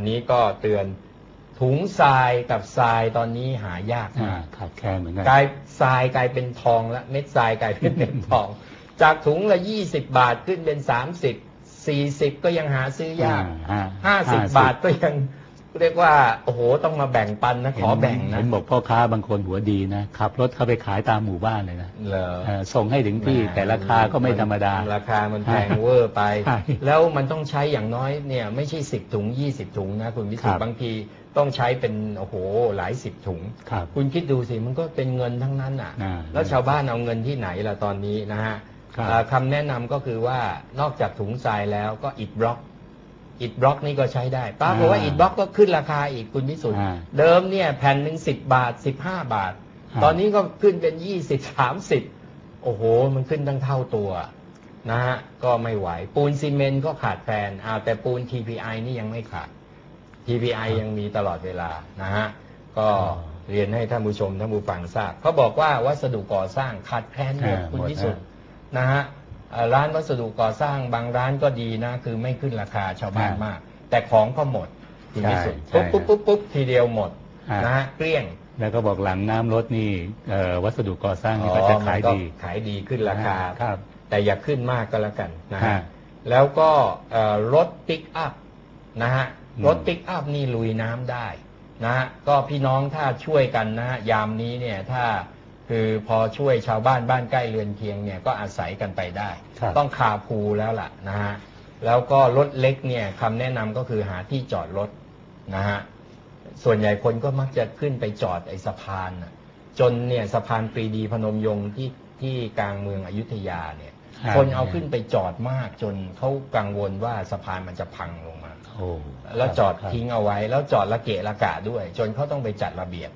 นนี้ก็เตือนถุงทรายกับทรายตอนนี้หายากอ่ามากขาดแคลนเหมือนกันกลายทรายกลายเป็นทองแล้วเม็ดทรายกลายเป็นเม็ดทอง จากถุงละยี่สิบบาทขึ้นเป็นสามสิบสี่สิบก็ยังหาซื้อยากอ่าห้าสิบ50บาทก็ยัง เรียกว่าโอ้โหต้องมาแบ่งปันนะขอแบ่งนะเห็นบอกพ่อค้าบางคนหัวดีนะขับรถเข้าไปขายตามหมู่บ้านเลยนะเหรอเออส่งให้ถึงที่แต่ราคาก็ไม่ธรรมดา ราคามันแพงเวอร์ไปใช่แล้วมันต้องใช้อย่างน้อยเนี่ยไม่ใช่สิบถุงยี่สิบถุงนะคุณวิสุทครัธิ์บบางทีต้องใช้เป็นโอ้โหหลายสิบถุงครับคุณคิดดูสิมันก็เป็นเงินทั้งนั้นอะอ่าแล้วชาวบ้านเอาเงินที่ไหนล่ะตอนนี้นะฮะครับอ่าคำแนะนำก็คือว่านอกจากถุงทรายแล้วก็อิฐบล็อก อิฐบล็อกนี่ก็ใช้ได้ปรากฏว่าอ่าอิฐบล็อกก็ขึ้นราคาอีกคุณพิสุทธิ์อ่าเดิมเนี่ยแผ่นหนึ่งสิบบาทสิบห้าบาทอ่าตอนนี้ก็ขึ้นเป็นยี่สิบสามสิบโอ้โห มันขึ้นตั้งเท่าตัวนะฮะก็ไม่ไหว ปูนซีเมนต์ก็ขาดแคลนอ่าแต่ปูน TPI นี่ยังไม่ขาด TPI ยังมีตลอดเวลานะฮะก็เรียนให้ท่านผู้ชมท่านผู้ฟังทราบเขาบอกว่าวัสดุก่อสร้างขาดแคลนหมดอ่าคุณหมดพิสุทธิ์ฮะนะฮะเอ่อ ร้านวัสดุก่อสร้างบางร้านก็ดีนะคือไม่ขึ้นราคาชาวบ้านอ่ามมาก แต่ของก็หมดคุณพิสุทธิ์ใช่ปุ๊บปุ๊บปุ๊บปุ๊บทีเดียวหมดอ่านนะฮะเกลี้ยงแล้วก็บอกหลังน้ำลดนี่เอ่อวัสดุก่อสร้างนี่ก็จะขายอ๋อมันดีขายดีขึ้นราคาครับ แต่อย่าขึ้นมากก็แล้วกันนะฮะฮะแล้วก็เอ่อรถปิกอัพนะฮะอืมรถปิกอัพนี่ลุยน้ำได้นะฮะก็พี่น้องถ้าช่วยกันนะฮะยามนี้เนี่ยถ้า คือพอช่วยชาวบ้านบ้านใกล้เรือนเคียงเนี่ยก็อาศัยกันไปได้ ครับต้องคาพูลแล้วล่ะนะฮะแล้วก็รถเล็กเนี่ยคำแนะนำก็คือหาที่จอดรถนะฮะส่วนใหญ่คนก็มักจะขึ้นไปจอดไอ้สะพานน่ะจนเนี่ยสะพานปรีดีพนมยงค์ที่ที่กลางเมืองอยุธยาเนี่ยครับ คนเอาขึ้นไปจอดมากจนเขากังวลว่าสะพานมันจะพังลงมา โอ้แล้วจอดครับทิ้งเอาไว้ แล้วจอดละเกะละกะด้วย จนเขาต้องไปจัดระเบียบ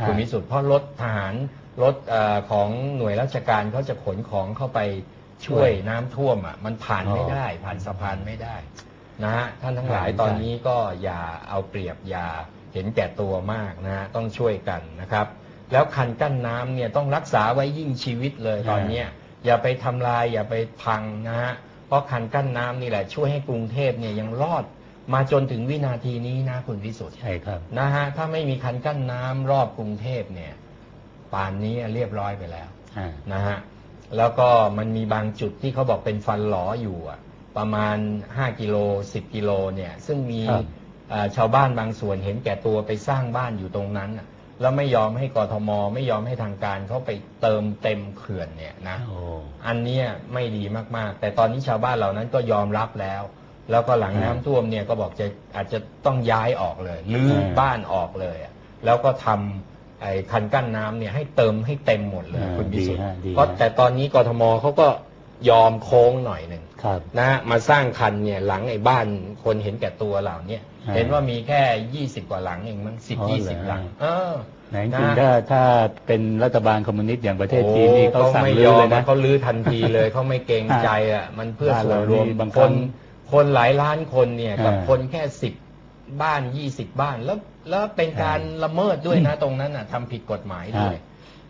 ฮะคุณวิสุทธิ์เพราะรถทหาร รถเออของหน่วยราชการเขาจะขนของเข้าไปช่วยน้ำท่วมอะมันผ่านไม่ได้ผ่านสะพานไม่ได้นะฮะท่านทั้งหลายใช่ตอนนี้ก็อย่าเอาเปรียบอย่าเห็นแก่ตัวมากนะฮะต้องช่วยกันนะครับ แล้วคันกั้นน้ำเนี่ยต้องรักษาไว้ยิ่งชีวิตเลยตอนเนี้ยอย่าไปทำลายอย่าไปพังนะฮะเพราะคันกั้นน้ำนี่แหละช่วยให้กรุงเทพเนี่ยยังรอดมาจนถึงวินาทีนี้นะคุณวิสุทธิ์ใช่ครับนะฮะถ้าไม่มีคันกั้นน้ำรอบกรุงเทพเนี่ย ป่านนี้เรียบร้อยไปแล้วอ่านะฮะแล้วก็มันมีบางจุดที่เขาบอกเป็นฟันหลออยู่อะประมาณ 5 กิโล 10 กิโลเนี่ยซึ่งมีครับเอ่อชาวบ้านบางส่วนเห็นแก่ตัวไปสร้างบ้านอยู่ตรงนั้นน่ะแล้วไม่ยอมให้กทม ไม่ยอมให้ทางการเขาไปเติมเต็มเขื่อนเนี่ยนะโอ้อันเนี้ยไม่ดีมากๆ แต่ตอนนี้ชาวบ้านเหล่านั้นก็ยอมรับแล้ว แล้วก็หลังอ่าน้ำท่วมเนี่ยก็บอกจะอาจจะต้องย้ายออกเลยรื้ออ่าบ้านออกเลยอะแล้วก็ทำ ไอ้คันกั้นน้ำเนี่ยให้เติมให้เต็มหมดเลยอ่าคุณพิสุทธิ์ดีฮะดีเพราะฮะแต่ตอนนี้กทมเขาก็ยอมโค้งหน่อยหนึ่งครับ นะฮะมาสร้างคันเนี่ยหลังไอ้บ้านคนเห็นแก่ตัวเหล่าเนี้ยอ่าเห็นว่ามีแค่ยี่สิบกว่าหลังเองมั้งสิบอ๋อยี่เหรสิอบหลัง เออไหนจนะริงๆถ้าถ้าเป็นรัฐบาลคอมมิวนิสต์อย่างประเทศจีนนี่เขาโอ้สั่งไม่ลื้ยออเลมยนะ เขาลื้อทันทีเลย เขาไม่เกรงใจอะมันเพื่อส่วนรวมบ้านเรานี่บางคครั้นงคนหลายล้านคนเนี่ยกับอ่า คนแค่สิบ บ้านยี่สิบบ้าน แล้วแล้วเป็นการละเมิดด้วยนะตรงนั้นอะทำผิดกฎหมายด้วย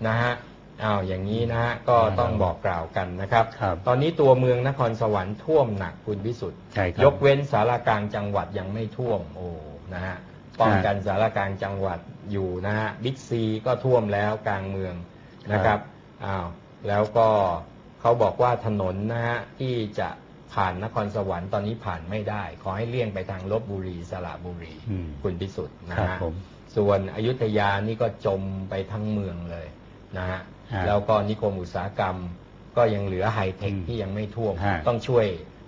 นะฮะอ้าวอย่างนี้นะฮะก็ต้องบอกกล่าวกันนะครับครับตอนนี้ตัวเมืองนครสวรรค์ท่วมหนักคุณพิสุทธิ์ใช่ครับยกเว้นสารกลางจังหวัดยังไม่ท่วมโอ้นะฮะป้องกันสารกลางจังหวัดอยู่นะฮะบิ๊กซีก็ท่วมแล้วกลางเมืองนะครับอ้าวแล้วก็เขาบอกว่าถนนนะฮะที่จะ ผ่านนครสวรรค์ตอนนี้ผ่านไม่ได้ ขอให้เลี่ยงไปทางลบบุรีสระบุรีอืมคุณพิสุทธิ์นะครับฮะผมส่วนอยุธยานี่ก็จมไปทั้งเมืองเลยนะฮะฮะแล้วก็นิคมอุตสาหกรรม ก็ยังเหลือไฮเทคอืมที่ยังไม่ท่วมฮะต้องช่วย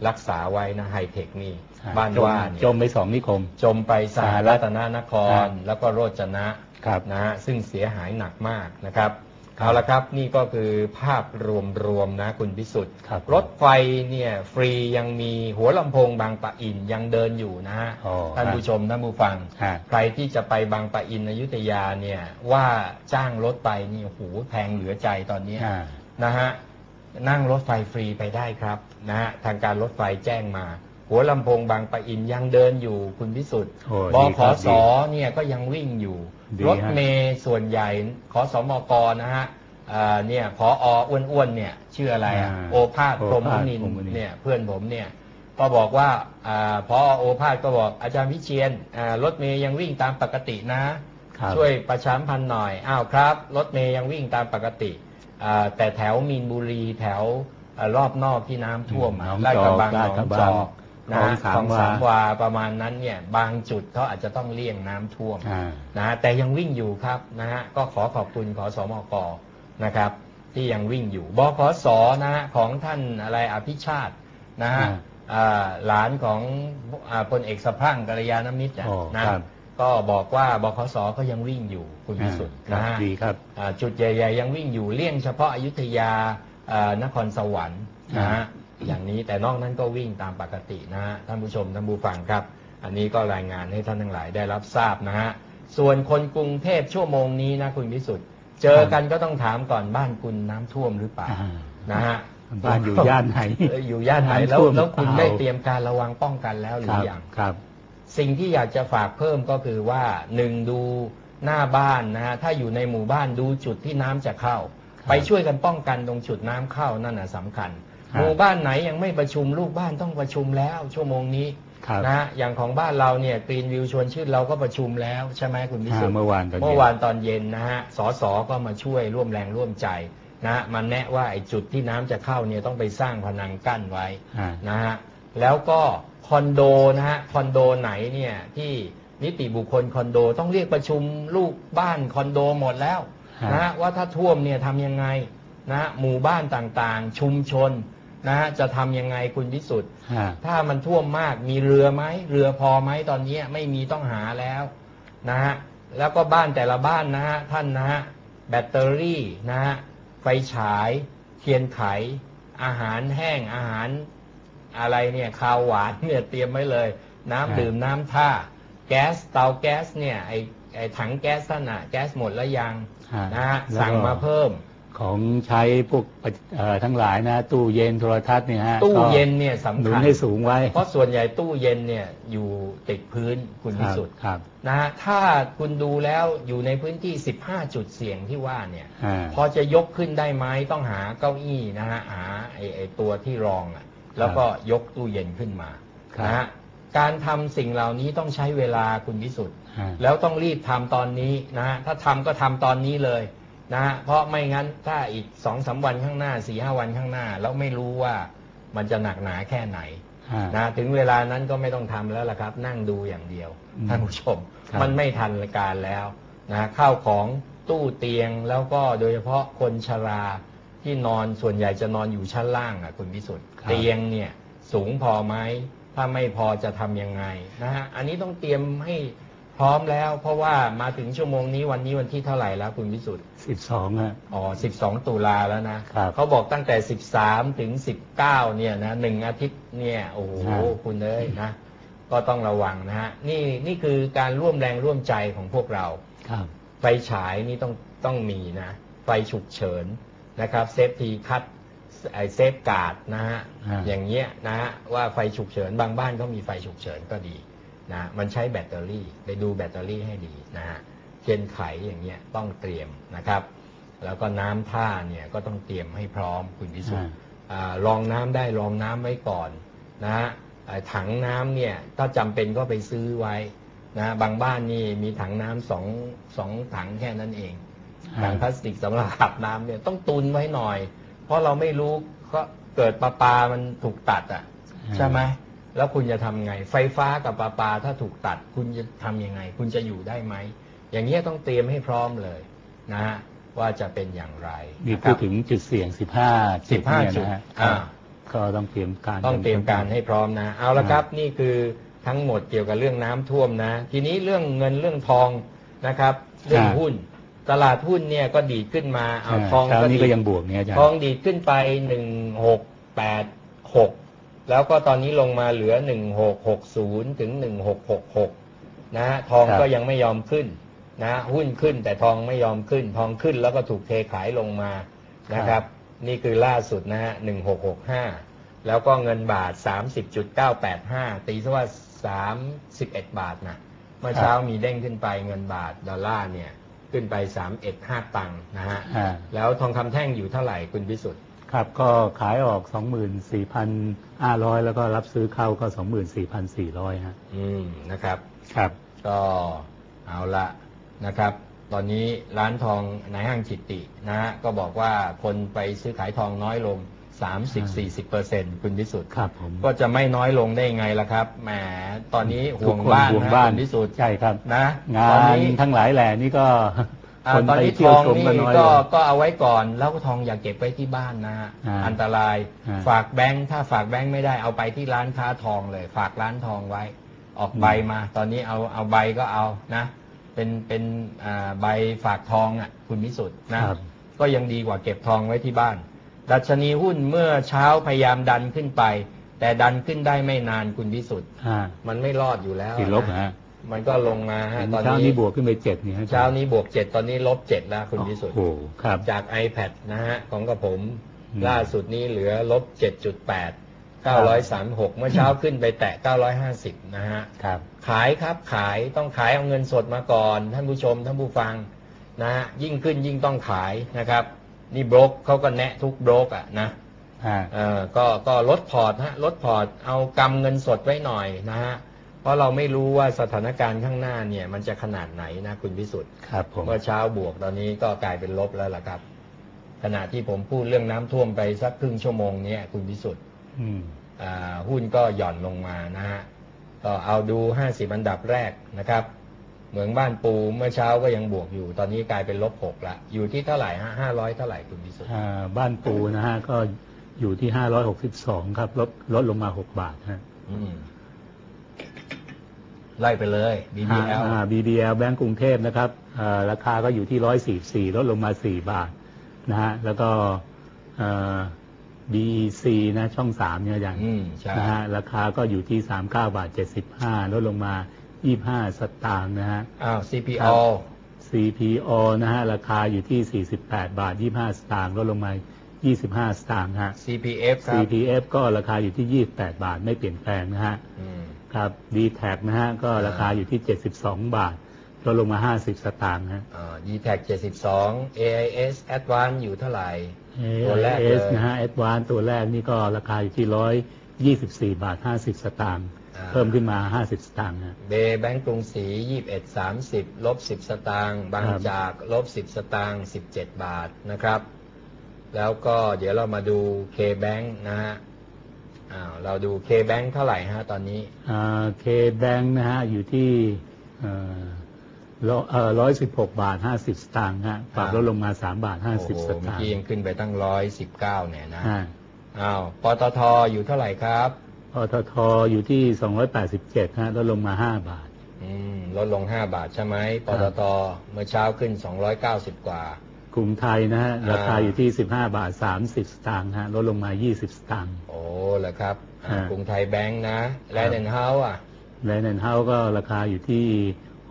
รักษาไว้นะไฮเทคนี่อ่บ้านจมว่าเนี่ยจมไปสองนิคม จมไปสหสหรัรัฐตนนครฮะแล้วก็โรจนะครับนะฮะซึ่งเสียหายหนักมากนะครับครับ เอาละครับนี่ก็คือภาพรวมๆนะคุณพิสุทธิ์ครับรถไฟเนี่ยฟรียังมีหัวลำโพงบางปะอินยังเดินอยู่นะฮะอ๋อท่านผู้ชมท่านผู้ฟัง ฮะ ใครที่จะไปบางปะอินอยุธยาเนี่ยว่าจ้างรถไปนี่โอ้โหแพงเหลือใจตอนเนี้ย อ่า นะฮะนั่งรถไฟฟรีไปได้ครับนะฮะทางการรถไฟแจ้งมา หัวลำโพงบางปะอินยังเดินอยู่คุณพิสุทธิ์โอ้บดีขครับสดี เนี่ยก็ยังวิ่งอยู่ ดีรถฮะเมย์ส่วนใหญ่ขอสมกนะฮะเอ่อเนี่ยพออ้วนๆเนี่ยชื่ออะไรอะอ่าโอภาสโอพรหมภาสนินทพรหมนินทร์ร์เนี่ยเพื่อนผมเนี่ยก็บอกว่าอาพอโอภาสก็บอกอาจารย์วิเชียนอ่ารถเมย์ยังวิ่งตามปกตินะ ครับช่วยประชามพันธ์หน่อย อ้าวครับ รถเมย์ยังวิ่งตามปกติอ่าแต่แถวมีนบุรีแถวอารอบนอกที่น้ำท่วมหนองลาดกระบังจอกหนองลาดกระบังจอก นะฮะคลองสามของสามวาวาประมาณนั้นเนี่ยบางจุดเขาอาจจะต้องเลี่ยงน้ำท่วมอ่า นะฮะแต่ยังวิ่งอยู่ครับนะฮะก็ขอขอบคุณขอสมกนะครับ ที่ยังวิ่งอยู่บขสนะฮะของท่านอะไรอภิชาตินะฮะอ่าอ่าหลานของอ่าพลเอกสะพรั่งกัลยาณมิตรอะอ๋อนะครับ ก็บอกว่าบขสก็ยังวิ่งอยู่คุณพิสุทธิ์ครันะบฮะดีครับ อ่าจุดใหญ่ ๆ ยังวิ่งอยู่เลี่ยงเฉพาะอยุธยาอ่านครสวรรค์นะฮะ อย่างนี้แต่นอกนั้นก็วิ่งตามปกตินะฮะท่านผู้ชมท่านผู้ฟังครับ อันนี้ก็รายงานให้ท่านทั้งหลายได้รับทราบนะฮะส่วนคนกรุงเทพชั่วโมงนี้นะคุณพิสุทธิ์เจอกันก็ต้องถามก่อนบ้านคุณน้ำท่วมหรือเปล่าอ่านะฮะบ้านอยู่ย่านไหนเอออยู่ย่านไหนแล้วน้ำท่วมแล้วคุณเปล่าได้เตรียมการระวังป้องกันแล้วหรืครัอบยังครับ สิ่งที่อยากจะฝากเพิ่มก็คือว่าหนึ่งดูหน้าบ้านนะฮะถ้าอยู่ในหมู่บ้านดูจุดที่น้ำจะเข้าครับไปช่วยกันป้องกันตรงจุดน้ำเข้านั่นน่ะสำคัญครับ หมู่บ้านไหนยังไม่ประชุมลูกบ้านต้องประชุมแล้ว ชั่วโมงนี้ครับนะฮะอย่างของบ้านเราเนี่ยกรีนวิวชวนชื่นเราก็ประชุมแล้วใช่ไหมคุณพิอ่าสุทธิ์เมื่อวานตอนเย็นเมื่อวานตอนเย็นนะฮะสสก็มาช่วยร่วมแรงร่วมใจนะฮะมันแนะว่าไอ้จุดที่น้ำจะเข้าเนี่ยต้องไปสร้างพนังกั้นไว้อ่านะฮะแล้วก็คอนโดนะฮะคอนโดไหนเนี่ยที่นิติบุคคลคอนโดต้องเรียกประชุมลูกบ้านคอนโดหมดแล้วฮะนะฮะว่าถ้าท่วมเนี่ยทำยังไงนะฮะหมู่บ้านต่างๆ ชุมชน นะฮะจะทำยังไงคุณพิสุทธิ์อ่าถ้ามันท่วมมากมีเรือไหมเรือพอไหมตอนนี้ไม่มีต้องหาแล้วนะฮะแล้วก็บ้านแต่ละบ้านนะฮะท่านนะฮะแบตเตอรี่นะฮะไฟฉาย เทียนไข อาหารแห้งอาหารอะไรเนี่ยข้าวหวานเนี่ยเตรียมไว้เลย น้ำครับดื่มน้ำท่า แก๊สเตาแก๊สเนี่ยไอไอถังแก๊สท่านอะแก๊สหมดแล้วยังอ่านะฮะแล้วก็ สั่งมาเพิ่ม ของใช้พวกเอ่อทั้งหลายนะ ตู้เย็นโทรทัศน์เนี่ยฮะตู้ก็เย็นเนี่ยสำหนุนคัญให้สูงไว้ เพราะส่วนใหญ่ตู้เย็นเนี่ยอยู่ติดพื้นคุณพิสุทธิ์ครับนะฮะถ้าคุณดูแล้วอยู่ในพื้นที่ 15 จุดเสี่ยงที่ว่าเนี่ยอ่าพอจะยกขึ้นได้ไหมต้องหาเก้าอี้นะฮะหาไอไอตัวที่รองอะแล้วก็ยกตู้เย็นขึ้นมาครับนะฮะการทำสิ่งเหล่านี้ต้องใช้เวลาคุณพิสุทธิ์อ่าแล้วต้องรีบทำตอนนี้นะฮะถ้าทำก็ทำตอนนี้เลย นะฮะเพราะไม่งั้นถ้าอีกสองสาวันข้างหน้าสี่ห้าวันข้างหน้า แล้วไม่รู้ว่ามันจะหนักหนาแค่ไหนอ่านะถึงเวลานั้นก็ไม่ต้องทำแล้วล่ะครับ นั่งดูอย่างเดียวอืมท่านผู้ชมครับมันไม่ทันการแล้วนะข้าวของตู้เตียงแล้วก็โดยเฉพาะคนชราที่นอนส่วนใหญ่จะนอนอยู่ชั้นล่างอะคุณพิสุทธิ์ครับเตียงเนี่ยสูงพอไหมถ้าไม่พอจะทำยังไงนะฮะอันนี้ต้องเตรียมให้ พร้อมแล้ว เพราะว่ามาถึงชั่วโมงนี้วันนี้วันที่เท่าไหร่แล้วคุณพิสุทธิ์สิบสองฮะอ๋อ12ตุลาแล้วนะครับเขาบอกตั้งแต่13ถึง19เนี่ยนะหนึ่งอาทิตย์เนี่ยโอ้โหครับคุณเอ้ยนะ ก็ต้องระวังนะฮะนี่นี่คือการร่วมแรงร่วมใจของพวกเราครับไฟฉายนี่ต้องต้องมีนะ ไฟฉุกเฉินนะครับเซฟทีคัตไอเซฟการ์ดนะฮะอ่าอย่างเงี้ยนะฮะว่าไฟฉุกเฉินบางบ้านก็มีไฟฉุกเฉินก็ดี นะมันใช้แบตเตอรี่ไปดูแบตเตอรี่ให้ดีนะฮะเทียนไขอย่างเงี้ยต้องเตรียมนะครับ แล้วก็น้ำท่าเนี่ยก็ต้องเตรียมให้พร้อมคุณพิสุทธิ์อ่ารองน้ำได้รองน้ำไว้ก่อนนะฮะอ่าถังน้ำเนี่ยถ้าจำเป็นก็ไปซื้อไว้นะบางบ้านนี่มีถังน้ำสองสองถังแค่นั้นเองอ่าถังพลาสติกสำหรับอาบน้ำเนี่ยต้องตุนไว้หน่อย เพราะเราไม่รู้ก็เกิดปลาปามันถูกตัดอะใช่ไหม แล้วคุณจะทำไง ไฟฟ้ากับปลาปาถ้าถูกตัด คุณจะทำยังไง คุณจะอยู่ได้ไหม อย่างเงี้ยต้องเตรียมให้พร้อมเลยนะฮะว่าจะเป็นอย่างไรนี่นะคพูรัดบถึงจุดเสี่ยงสิบห้าสิบห้าเนี่ยจุดนะฮะอ่าก็ต้องเตรียมการต้องเตรียมการให้พร้อมนะ เอาละครับนี่คือทั้งหมดเกี่ยวกับเรื่องน้ำท่วมนะ ทีนี้เรื่องเงินเรื่องทองนะครับเรื่องหุ้น ตลาดหุ้นเนี่ยก็ดีดขึ้นมาเอาอ่าทองเช้าก็นี้ดีก็ดยังบวกเนี่ยอาจารย์ทองดีดขึ้นไปหนึ่งหกแปดหก แล้วก็ตอนนี้ลงมาเหลือหนึ่งหกหกศูนย์ถึงหนึ่งหกหกหกนะฮะทองครับก็ยังไม่ยอมขึ้นนะฮะหุ้นขึ้นแต่ทองไม่ยอมขึ้น ทองขึ้นแล้วก็ถูกเทขายลงมานะครับ นี่คือล่าสุดนะฮะหนึ่งหกหกห้าแล้วก็เงินบาทสามสิบจุดเก้าแปดห้าตีซะว่าสามสิบเอ็ดบาทนะเมื่อเช้ามีเด้งขึ้นไปเงินบาทดอลลาร์เนี่ยขึ้นไปสามเอ็ดห้าตังค์นะฮะอ่าแล้วทองคำแท่งอยู่เท่าไหร่คุณพิสุทธิ์ ครับก็ขายออก 24,500 แล้วก็รับซื้อเข้าก็ 24,400ฮะอืมนะครับ ครับ ก็เอาละนะครับ ตอนนี้ร้านทองในห้างจิตตินะฮะก็บอกว่าคนไปซื้อขายทองน้อยลง 30-40เปอร์เซ็นต์คุณพิสุทธิ์ครับผม ก็จะไม่น้อยลงได้ไงล่ะครับแหมตอนนี้ห่วงทุกคนบ้านห่วงนะบ้าน คุณพิสุทธิ์ใช่ครับ นะงาตอนนนี้ ทั้งหลายแหล่นี่ก็อ่า คนตอนไปนี้เที่ทยวองชมนี่กันน้อยก็ลงก็เอาไว้ก่อนแล้วทองอย่าเก็บไว้ที่บ้านนะฮะอ่าอันตรายอ่าฝากแบงค์ถ้าฝากแบงค์ไม่ได้เอาไปที่ร้านค้าทองเลย ฝากร้านทองไว้ ออกใบมา ตอนนี้เอาเอาใบก็เอานะ เป็นเป็นอ่าใบฝากทองอะคุณมิสุทธ์นะครับ ก็ยังดีกว่าเก็บทองไว้ที่บ้าน ดัชนีหุ้นเมื่อเช้าพยายามดันขึ้นไป แต่ดันขึ้นได้ไม่นานคุณพิสุทธ์อ่ามันไม่รอดอยู่แล้วติดลบนะนะฮะ มันก็ลงมาฮะตอนเช้านี้นี้บวกขึ้นไปเจ็ดนี่ฮะเช้านี้บวกเจ็ดตอนนี้ลบเจ็ดแล้วคุณพิสุทธิ์โอ้โหครับ จาก iPad นะฮะของกระผม อืมล่าสุดนี้เหลือลบ7.8 936เมื่อเช้าขึ้นไปแตะ950นะฮะ ครับ ขายครับขายต้องขายเอาเงินสดมาก่อน ท่านผู้ชมท่านผู้ฟังนะฮะยิ่งขึ้นยิ่งต้องขายนะครับ นี่บล็อกเขาก็แนะทุกบล็อกอะนะอ่า เออก็ก็ลดพอร์ตฮะลดพอร์ตเอากำเงินสดไว้หน่อยนะฮะ เพราะเราไม่รู้ว่าสถานการณ์ข้างหน้าเนี่ย มันจะขนาดไหนนะคุณพิสุทธิ์ครับผมเมื่อเช้าบวกตอนนี้ก็กลายเป็นลบแล้วล่ะครับ ขณะที่ผมพูดเรื่องน้ำท่วมไปสักครึ่งชั่วโมงเนี้ยคุณพิสุทธิ์อืมอ่าหุ้นก็หย่อนลงมานะฮะก็เอาดู50อันดับแรกนะครับเหมืองบ้านปูเมื่อเช้าก็ยังบวกอยู่ ตอนนี้กลายเป็นลบหกละอยู่ที่เท่าไหร่ฮะห้าร้อยเท่าไหร่คุณพิสุทธิ์อ่าบ้านปูนะฮะก็อยู่ที่ห้าร้อยหกสิบสองครับลดลดลงมาหกบาทฮะอืม ไล่ไปเลย BBL อ่า BBL แบงก์กรุงเทพนะครับอ่าราคาก็อยู่ที่ร้อยสี่สี่ลดลงมาสี่บาทนะฮะแล้วก็อ่า BEC นะช่องสามเนี่ยอย่างอืมใช่ นะฮะราคาก็อยู่ที่สามเก้าบาทเจ็ดสิบห้าลดลงมายี่ห้าสตางค์นะฮะ อ้าว ครั CPO บ CPO นะฮะ ราคาอยู่ที่ 48 บาท 25 สตางค์ลดลงมา 25 สตางค์ฮะ CPF ครับ CPF ก็ราคาอยู่ที่ 28 บาทไม่เปลี่ยนแปลงนะฮะ อืม ครับ d t แทนะฮะก็ราคาอยู่ที่ 72 บาทลดลงมา 50 สตางค์ฮะอ่า DTAC 72 AIS Advance อยู่เท่าไหร่ ตัวแรกเลย AS นะฮะ Advance ตัวแรกนี่ก็ราคาอยู่ที่ 124 บาท 50 สตางค์อ่าเพิ่มขึ้นมา 50 สตางค์ฮะเบย์แบงก์กรุงศรี21 30 ลบ 10 สตางค์ บางครับจาก ลบ 10 สตางค์ 17 บาทนะครับ แล้วก็เดี๋ยวเรามาดู K Bank นะฮะ อ้าวเราดู K Bank เท่าไหร่ฮะตอนนี้เคแบงค์นะฮะ อยู่ที่ร้อยสิบหกบาทห้าสิบสตางค์ฮะปรับลดลงมาสามบาทห้าโอ้สิบโหสเมื่อตางค์กี้ยังขึ้นไปตั้ง119เนี่ยนะฮะอ้าวปตทอยู่เท่าไหร่ครับปตทอยู่ที่สองร้อยแปดสิบเจ็ดฮะลดลงมาห้าบาท อืมลดลง5บาทใช่ไหมปตทเมื่อเช้าขึ้น290กว่า กรุงไทยนะฮะอ่าราคาอยู่ที่สิบห้าบาทสามสิบสตางค์ฮะลดลงมายี่สิบสตางค์โอ้เหรอครับอ่าฮะกรุงไทยแบงค์นะและครับเดนเฮาอะและนันเฮาก็ราคาอยู่ที่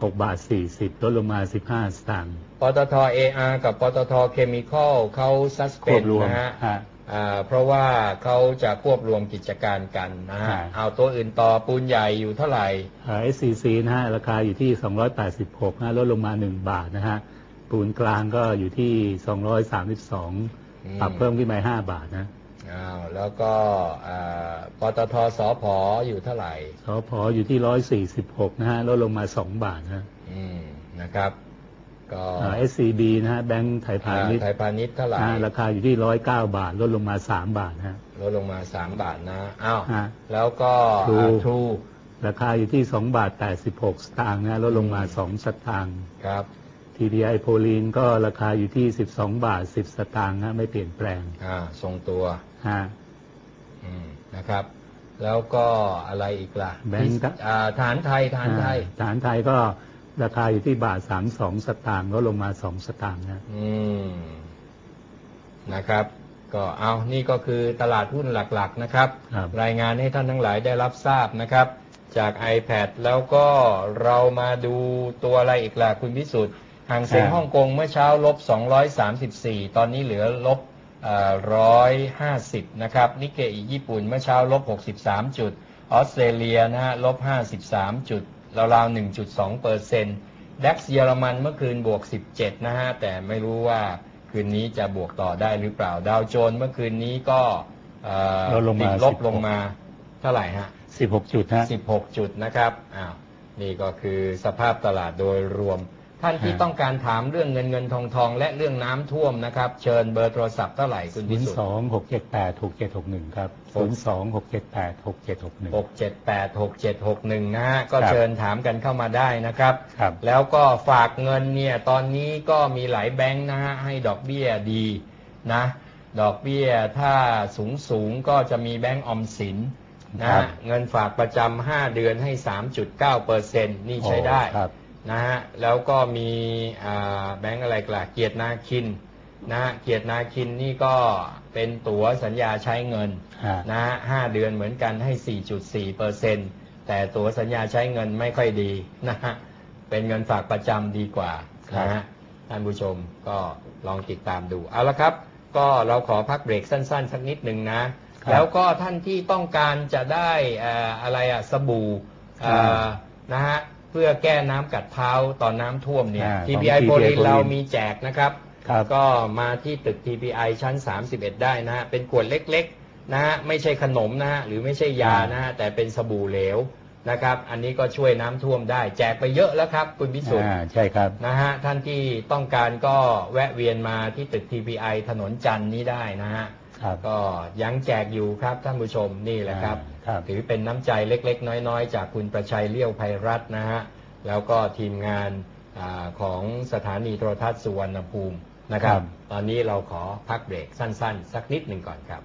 หกบาทสี่สิบลดลงมาสิบห้าสตางค์ปตท AR กับปตทเคมีคอลเขาซัสคเพวบนรวมนะฮะฮะอ่าเพราะว่าเขาจะควบรวมกิจการกันนะฮะฮะเอาตัวอื่นต่อปูนใหญ่อยู่เท่าไหร่เอสซีซีนะฮะราคาอยู่ที่ 286นะลดลงมา 1 บาทนะฮะ ปูนกลางก็อยู่ที่ 232 ปรับเพิ่มขึ้นมา5บาทนะอ้าวแล้วก็อ่าปตทสพอยู่เท่าไหร่สพอยู่ที่ 146 นะฮะลดลงมา 2 บาทนะอืมนะครับ ก็เอสซีบีนะฮะแบงก์ไทยพาอ่าณิชย์ไทยพาณิชย์เท่าไหร่นะฮะราคาอยู่ที่ 109 บาท ลดลงมา 3 บาทนะฮะลดลงมา 3 บาทนะอ้าวฮะแล้วก็ True ทรูราคาอยู่ที่ 2 บาท 86 สตางค์นะลดลงมา 2 สตางค์ครับ TDI โพลีนก็ราคาอยู่ที่ 12 บาท 10 สตางค์นะไม่เปลี่ยนแปลงอ่าทรงตัวฮะอืมนะครับ แล้วก็อะไรอีกล่ะแบงค์ที่อ่าฐานไทยฐานไทยอ่าฐานไทยก็ราคาอยู่ที่บาทสามสองสตางค์ลดลงมาสองสตางค์นะอืมนะครับ ก็เอานี่ก็คือตลาดหุ้นหลักๆนะครับครับ รายงานให้ท่านทั้งหลายได้รับทราบนะครับ จาก iPad แล้วก็เรามาดูตัวอะไรอีกล่ะคุณพิสุทธิ์ ห่างเซ็งฮ่องกงเมื่อเช้าลบ 234 ตอนนี้เหลือลบร้อยห้าสิบนะครับนิกเกอีญี่ปุ่นเมื่อเช้าลบ 63 จุด ออสเตรเลียนะฮะลบ 53 จุดราวๆ1.2เปอร์เซ็นต์ดัคเยอรมันเมื่อคืนบวก 17 นะฮะ แต่ไม่รู้ว่าคืนนี้จะบวกต่อได้หรือเปล่า ดาวโจนส์เมื่อคืนนี้ก็เอ่อลดลงมาติดลบ16ลงมาเท่าไหร่ฮะ 16 จุดฮะ16 จุดนะครับอ้าวนี่ก็คือสภาพตลาดโดยรวม ท่านที่ฮะต้องการถามเรื่องเงินเงินทองทองและเรื่องน้ำท่วมนะครับ เชิญเบอร์โทรศัพท์เท่าไหร่คุณพิสุทธิ์02 678 6761ครับ02 678 6761 678 6761นะฮะก็ครับเชิญถามกันเข้ามาได้นะครับครับ แล้วก็ฝากเงินเนี่ยตอนนี้ก็มีหลายแบงค์นะฮะให้ดอกเบี้ยดีนะ ดอกเบี้ยถ้าสูงสูงๆก็จะมีแบงก์ออมสินนะครัฮะบเงินฝากประจำ5เดือนให้3.9เปอร์เซ็นต์นี่ใช้ได้โอ้ครับ นะฮะแล้วก็มีอ่าแบงก์อะไรกล่ะเกียรตินาคินนะฮะเกียรตินาคินนี่ก็เป็นตั๋วสัญญาใช้เงินฮะนะฮะห้าเดือนเหมือนกันให้ 4.4เปอร์เซ็นต์แต่ตั๋วสัญญาใช้เงินไม่ค่อยดีนะฮะเป็นเงินฝากประจำดีกว่าครับนะฮะท่านผู้ชมก็ลองติดตามดูเอาละครับ ก็เราขอพักเบรกสั้นๆ สักนิดหนึ่งนะครับแล้วก็ท่านที่ต้องการจะได้เอ่ออะไรอะสบู่เอ่อนะฮะ เพื่อแก้น้ำกัดเท้าตอนน้ำท่วมเนี่ย อ่า TPI ของโพลิน TPI เรามีแจกนะครับ ครับ ก็มาที่ตึก TPI ชั้น 31 ได้นะฮะ เป็นขวดเล็กๆนะฮะ ไม่ใช่ขนมนะฮะ หรือไม่ใช่ยานะฮะ แต่เป็นสบู่เหลวนะครับ อันนี้ก็ช่วยน้ำท่วมได้ แจกไปเยอะแล้วครับ คุณพิสุทธิ์ อ่าใช่ครับ นะฮะ ท่านที่ต้องการก็แวะเวียนมาที่ตึก TPI ถนนจันทร์นี้ได้นะฮะ ครับ ก็ยังแจกอยู่ครับท่านผู้ชมนี่แหละครับ อ่าครับ ถือเป็นน้ำใจเล็ก ๆ น้อยๆ จากคุณประชัยเลี้ยวภัยรัตน์นะฮะแล้วก็ทีมงานอาของสถานีโทรทัศน์สุวรรณภูมินะครับ ตอนนี้เราขอพักเบรกสั้น ๆ สักนิดหนึ่งก่อนครับ